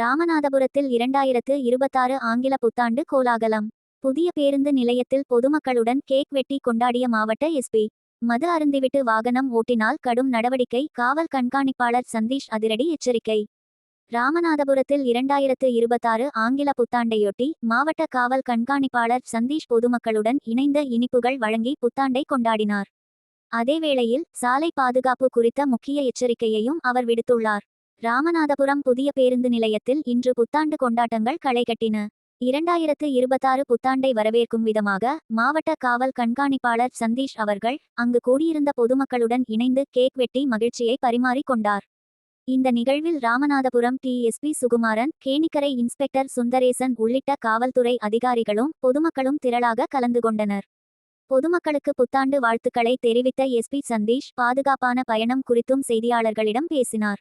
ராமநாதபுரத்தில் இரண்டாயிரத்து இருபத்தாறு ஆங்கில புத்தாண்டு கோலாகலம். புதிய பேருந்து நிலையத்தில் பொதுமக்களுடன் கேக் வெட்டி கொண்டாடிய மாவட்ட எஸ்பி மது அருந்திவிட்டு வாகனம் ஓட்டினால் கடும் நடவடிக்கை காவல் கண்காணிப்பாளர் சந்தீஷ் அதிரடி எச்சரிக்கை. ராமநாதபுரத்தில் இரண்டாயிரத்து இருபத்தாறு ஆங்கில புத்தாண்டையொட்டி மாவட்ட காவல் கண்காணிப்பாளர் சந்தீஷ் பொதுமக்களுடன் இணைந்த இனிப்புகள் வழங்கி புத்தாண்டை கொண்டாடினார். அதேவேளையில் சாலை பாதுகாப்பு குறித்த முக்கிய எச்சரிக்கையையும் அவர் விடுத்துள்ளார். ராமநாதபுரம் புதிய பேருந்து நிலையத்தில் இன்று புத்தாண்டு கொண்டாட்டங்கள் களை கட்டின. இரண்டாயிரத்து இருபத்தாறு புத்தாண்டை வரவேற்கும் விதமாக மாவட்ட காவல் கண்காணிப்பாளர் சந்தீஷ் அவர்கள் அங்கு கூடியிருந்த பொதுமக்களுடன் இணைந்து கேக் வெட்டி மகிழ்ச்சியை பரிமாறிக் கொண்டார். இந்த நிகழ்வில் ராமநாதபுரம் டிஎஸ்பி சுகுமாரன் கேணிக்கரை இன்ஸ்பெக்டர் சுந்தரேசன் உள்ளிட்ட காவல்துறை அதிகாரிகளும் பொதுமக்களும் திரளாக கலந்து கொண்டனர். பொதுமக்களுக்கு புத்தாண்டு வாழ்த்துக்களை தெரிவித்த எஸ்பி சந்தீஷ் பாதுகாப்பான பயணம் குறித்தும் செய்தியாளர்களிடம் பேசினார்.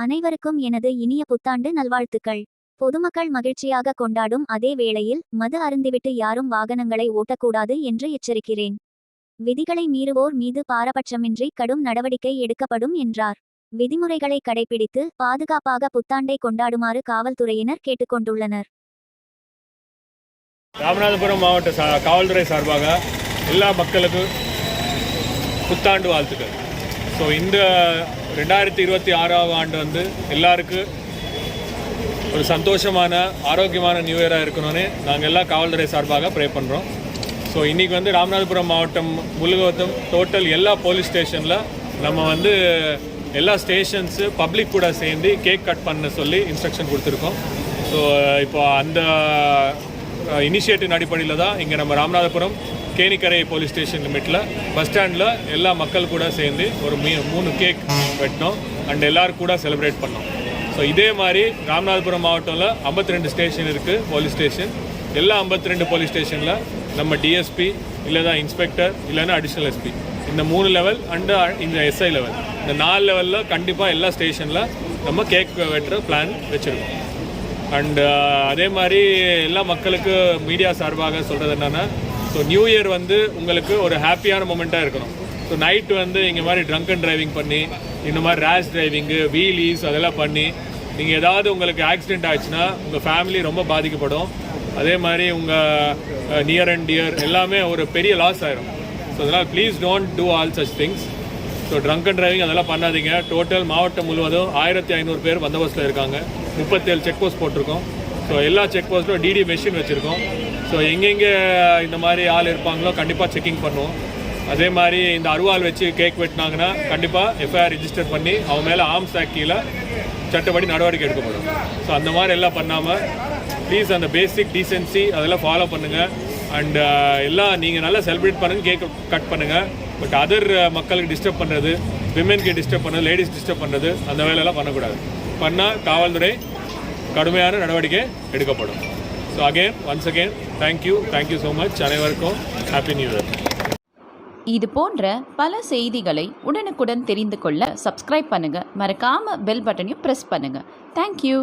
அனைவருக்கும் எனது இனிய புத்தாண்டு நல்வாழ்த்துக்கள். பொதுமக்கள் மகிழ்ச்சியாக கொண்டாடும் அதே வேளையில் மது அருந்திவிட்டு யாரும் வாகனங்களை ஓட்டக்கூடாது என்று எச்சரிக்கிறேன். விதிகளை மீறுவோர் மீது பாரபட்சமின்றி கடும் நடவடிக்கை எடுக்கப்படும் என்றார். விதிமுறைகளை கடைபிடித்து பாதுகாப்பாக புத்தாண்டை கொண்டாடுமாறு காவல்துறையினர் கேட்டுக்கொண்டுள்ளனர். ராமநாதபுரம் மாவட்ட காவல்துறை சார்பாக எல்லா மக்களுக்கும் புத்தாண்டு வாழ்த்துக்கள். ஸோ இந்த ரெண்டாயிரத்தி இருபத்தி ஆறாவது ஆண்டு வந்து எல்லாருக்கும் ஒரு சந்தோஷமான ஆரோக்கியமான நியூ இயராக இருக்கணும்னு நாங்கள் எல்லா காவல்துறை சார்பாக ப்ரே பண்ணுறோம் ஸோ இன்றைக்கி வந்து ராமநாதபுரம் மாவட்டம் முழுகவத்தம் டோட்டல் எல்லா போலீஸ் ஸ்டேஷனில் நம்ம வந்து எல்லா ஸ்டேஷன்ஸு பப்ளிக் கூட சேர்ந்து கேக் கட் பண்ண சொல்லி இன்ஸ்ட்ரக்ஷன் கொடுத்துருக்கோம். ஸோ இப்போ அந்த uh, இனிஷியேட்டிவ் அடிப்படையில் தான் இங்கே நம்ம ராமநாதபுரம் கேணிக்கரை போலீஸ் ஸ்டேஷன் லிமிட்டில் பஸ் ஸ்டாண்டில் எல்லா மக்கள் கூட சேர்ந்து ஒரு மீ மூணு கேக் வெட்டினோம். அண்ட் எல்லோரும் கூட செலிப்ரேட் பண்ணோம். ஸோ இதே மாதிரி ராமநாதபுரம் மாவட்டத்தில் ஐம்பத்தி ரெண்டு ஸ்டேஷன் இருக்குது போலீஸ் ஸ்டேஷன் எல்லா ஐம்பத்தி ரெண்டு போலீஸ் ஸ்டேஷனில் நம்ம டிஎஸ்பி இல்லைனா இன்ஸ்பெக்டர் இல்லைன்னா அடிஷ்னல் எஸ்பி இந்த மூணு லெவல் அண்டு uh, இந்த எஸ்ஐ லெவல் இந்த நாலு லெவலில் கண்டிப்பாக எல்லா ஸ்டேஷனில் நம்ம கேக் வெட்டுற பிளான் வச்சுருக்கோம். அண்டு uh, அதே மாதிரி எல்லா மக்களுக்கு மீடியா சார்பாக சொல்கிறது என்னென்னா ஸோ நியூ இயர் வந்து உங்களுக்கு ஒரு ஹாப்பியான மூமெண்ட்டாக இருக்கணும். ஸோ நைட்டு வந்து இங்கே மாதிரி ட்ரங்க் அண்ட் டிரைவிங் பண்ணி இந்த மாதிரி ரேஷ் டிரைவிங்கு வீலீஸ் அதெல்லாம் பண்ணி நீங்கள் ஏதாவது உங்களுக்கு ஆக்சிடென்ட் ஆச்சுன்னா உங்கள் ஃபேமிலி ரொம்ப பாதிக்கப்படும். அதே மாதிரி உங்கள் நியர் அண்ட் டியர் எல்லாமே ஒரு பெரிய லாஸ் ஆயிரும். ஸோ அதனால் please don't do all such things so drunk and driving அதெல்லாம் பண்ணாதீங்க. டோட்டல் மாவட்டம் முழுவதும் ஆயிரத்தி ஐநூறு பேர் பந்தோபஸ்தில் இருக்காங்க. முப்பத்தேழு செக் போஸ்ட் போட்டிருக்கோம். ஸோ எல்லா செக் போஸ்ட்டும் டிடி மெஷின் வச்சுருக்கோம். ஸோ எங்கெங்கே இந்த மாதிரி ஆள் இருப்பாங்களோ கண்டிப்பாக செக்கிங் பண்ணுவோம். அதே மாதிரி இந்த அருவாள் வச்சு கேக் வெட்டினாங்கன்னா கண்டிப்பாக எஃப்ஐஆர் ரிஜிஸ்டர் பண்ணி அவன் மேலே ஆர்ம்ஸ் ஆக்ட் சட்டப்படி நடவடிக்கை எடுக்கப்படும். ஸோ அந்த மாதிரி எல்லாம் பண்ணாமல் ப்ளீஸ் அந்த பேசிக் டீசென்சி அதெல்லாம் ஃபாலோ பண்ணுங்கள் அண்ட் uh, எல்லாம் நீங்கள் நல்லா செலிப்ரேட் பண்ணுங்கள் கேக் கட் பண்ணுங்கள் பட் அதர் மக்களுக்கு டிஸ்டர்ப் பண்ணுறது விமென்க்கு டிஸ்டர்ப் பண்ணுறது லேடிஸ் டிஸ்டர்ப் பண்ணுறது அந்த வேலையெல்லாம் பண்ணக்கூடாது. பண்ணால் காவல்துறை கடுமையான நடவடிக்கை எடுக்கப்படும். So again once again thank you thank you so much அனைவருக்கும் ஹாப்பி நியூ இயர் இது போன்ற பல செய்திகளை உடனுக்குடன் தெரிந்து கொள்ள சப்ஸ்கிரைப் பண்ணுங்க. மறக்காம பெல் பட்டனையும் ப்ரெஸ் பண்ணுங்க. தேங்க்யூ